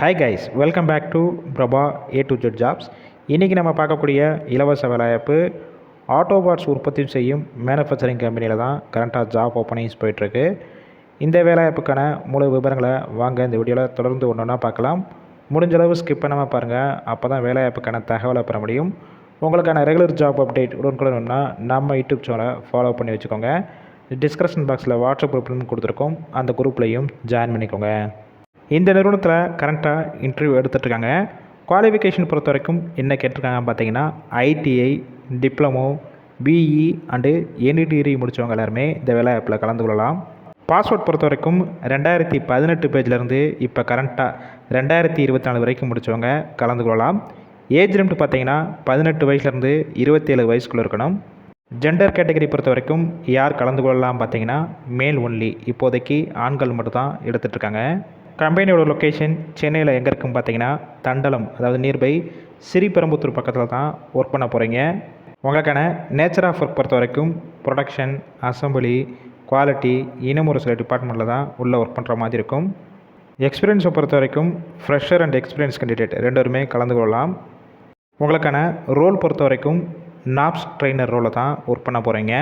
Hi guys welcome back to Prabha A to Z jobs இன்றைக்கி நம்ம பார்க்கக்கூடிய இலவச வேலைவாய்ப்பு ஆட்டோ பார்ட்ஸ் உற்பத்தி செய்யும் மேனுஃபேக்சரிங் கம்பெனியில் தான் கரண்ட்டாக ஜாப் ஓப்பனிங்ஸ் போயிட்டுருக்கு. இந்த வேலைவாய்ப்புக்கான முழு விவரங்களை வாங்க இந்த வீடியோவில் தொடர்ந்து ஒன்று ஒன்றா பார்க்கலாம். முடிஞ்சளவு ஸ்கிப் பண்ணாமல் பாருங்கள் அப்போ தான் வேலைவாய்ப்புக்கான தகவலை பெற முடியும். உங்களுக்கான ரெகுலர் ஜாப் அப்டேட் உடனுக்குடனா நம்ம யூடியூப் சேனலை ஃபாலோ பண்ணி வச்சுக்கோங்க. டிஸ்கிரிப்ஷன் பாக்ஸில் வாட்ஸ்அப் குரூப்னு கொடுத்துருக்கோம். அந்த குரூப்லேயும் ஜாயின் பண்ணிக்கோங்க. இந்த நிறுவனத்தில் கரண்ட்டாக இன்டர்வியூ எடுத்துகிட்ருக்காங்க குவாலிஃபிகேஷன் பொறுத்த வரைக்கும் என்ன கேட்டிருக்காங்கன்னு பார்த்தீங்கன்னா ITI diploma BE and any degree முடித்தவங்க எல்லாருமே இந்த வேலை ஆப்பில் கலந்து கொள்ளலாம். பாஸ்வேர்ட் பொறுத்த வரைக்கும் ரெண்டாயிரத்தி பதினெட்டு பேஜ்லேருந்து இப்போ கரண்ட்டாக ரெண்டாயிரத்தி இருபத்தி நாலு வரைக்கும் முடித்தவங்க கலந்து கொள்ளலாம். ஏஜ் லிமிட் பார்த்தீங்கன்னா பதினெட்டு வயசுலேருந்து இருபத்தேழு வயசுக்குள்ளே இருக்கணும். ஜெண்டர் கேட்டகரி பொறுத்த வரைக்கும் யார் கலந்து கொள்ளலாம் பார்த்தீங்கன்னா மேல் ஒன்லி இப்போதைக்கு ஆண்கள் மட்டும்தான் எடுத்துகிட்ருக்காங்க கம்பெனியோட லொக்கேஷன் சென்னையில் எங்கே இருக்குன்னு பார்த்தீங்கன்னா தண்டலம் அதாவது நியர்பை ஸ்ரீபெரும்புத்தூர் பக்கத்தில் தான் ஒர்க் பண்ண போகிறீங்க உங்களுக்கான நேச்சர் ஆஃப் ஒர்க் பொறுத்த வரைக்கும் ப்ரொடக்ஷன் அசம்பிளி குவாலிட்டி இன்னும் ஒரு சில டிபார்ட்மெண்ட்டில் தான் உள்ளே ஒர்க் பண்ணுற மாதிரி இருக்கும். எக்ஸ்பீரியன்ஸை பொறுத்த வரைக்கும் ஃப்ரெஷர் அண்ட் எக்ஸ்பீரியன்ஸ் கேண்டிடேட் ரெண்டுமே கலந்து கொள்ளலாம். உங்களுக்கான ரோல் பொறுத்த வரைக்கும் நாப்ஸ் ட்ரெயினர் ரோலில் தான் ஒர்க் பண்ண போகிறீங்க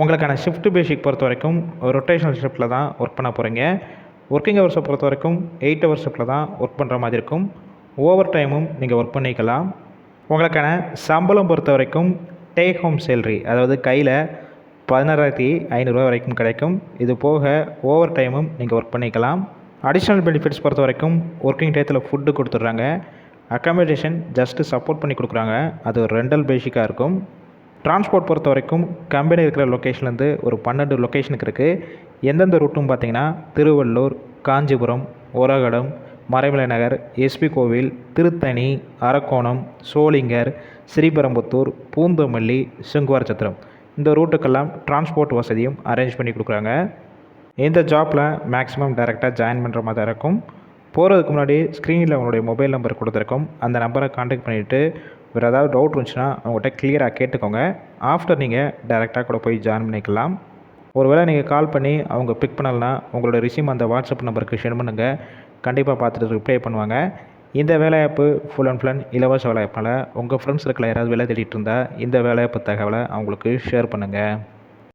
உங்களுக்கான ஷிஃப்ட் பேசிக் பொறுத்த வரைக்கும் ரொட்டேஷனல் ஷிஃப்ட்டில் தான் ஒர்க் பண்ண போகிறீங்க ஒர்க்கிங் ஹவர்ஸை பொறுத்த வரைக்கும் எயிட் ஹவர்ஸ் தான் ஒர்க் பண்ணுற மாதிரி இருக்கும். ஓவர் டைமும் நீங்கள் ஒர்க் பண்ணிக்கலாம். உங்களுக்கான சம்பளம் பொறுத்த வரைக்கும் டேக் ஹோம் சேல்ரி அதாவது கையில் பதினாறாயிரத்தி ஐநூறுரூவா வரைக்கும் கிடைக்கும். இது போக ஓவர் டைமும் நீங்கள் ஒர்க் பண்ணிக்கலாம். அடிஷ்னல் பெனிஃபிட்ஸ் பொறுத்த வரைக்கும் ஒர்க்கிங் டயத்தில் ஃபுட்டு கொடுத்துட்றாங்க. அக்காமடேஷன் ஜஸ்ட்டு சப்போர்ட் பண்ணி கொடுக்குறாங்க. அது ஒரு ரெண்டல் பேசிக்காக இருக்கும். டிரான்ஸ்போர்ட் பொறுத்த வரைக்கும் கம்பெனி இருக்கிற லொக்கேஷன்லேருந்து ஒரு பன்னெண்டு லொக்கேஷனுக்கு இருக்குது எந்தெந்த ரூட்டும் பார்த்தீங்கன்னா திருவள்ளூர் காஞ்சிபுரம் ஒரகடம் மறைமலை நகர் எஸ்பி கோவில் திருத்தணி அரக்கோணம் சோளிங்கர் ஸ்ரீபெரும்புத்தூர் பூந்தமல்லி சுங்குவார் சத்திரம் இந்த ரூட்டுக்கெல்லாம் டிரான்ஸ்போர்ட் வசதியும் அரேஞ்ச் பண்ணி கொடுக்குறாங்க. இந்த ஜாப்பில் மேக்ஸிமம் டைரெக்டாக ஜாயின் பண்ணுற மாதிரி இருக்கும். போகிறதுக்கு முன்னாடி ஸ்க்ரீனில் உங்களுடைய மொபைல் நம்பர் கொடுத்துருக்கோம். அந்த நம்பரை காண்டாக்ட் பண்ணிவிட்டு வேறு ஏதாவது டவுட் இருந்துச்சுன்னா அவங்ககிட்ட கிளியராக கேட்டுக்கோங்க. ஆஃப்டர் நீங்கள் டைரெக்டாக கூட போய் ஜாயின் பண்ணிக்கலாம். ஒருவேளை நீங்கள் கால் பண்ணி அவங்க பிக் பண்ணலைன்னா உங்களோட ரிசீம் அந்த வாட்ஸ்அப் நம்பருக்கு ஷேர் பண்ணுங்கள் கண்டிப்பாக பார்த்துட்டு ரிப்ளை பண்ணுவாங்க. இந்த வேலைவாய்ப்பு ஃபுல் அண்ட் ஃபுல் அண்ட் இலவச வேலைவாய்ப்பினால் உங்கள் ஃப்ரெண்ட்ஸ் இருக்கிற யாராவது வேலை தேடிட்டு இருந்தால் இந்த வேலைவாய்ப்பு தகவலை அவங்களுக்கு ஷேர் பண்ணுங்கள்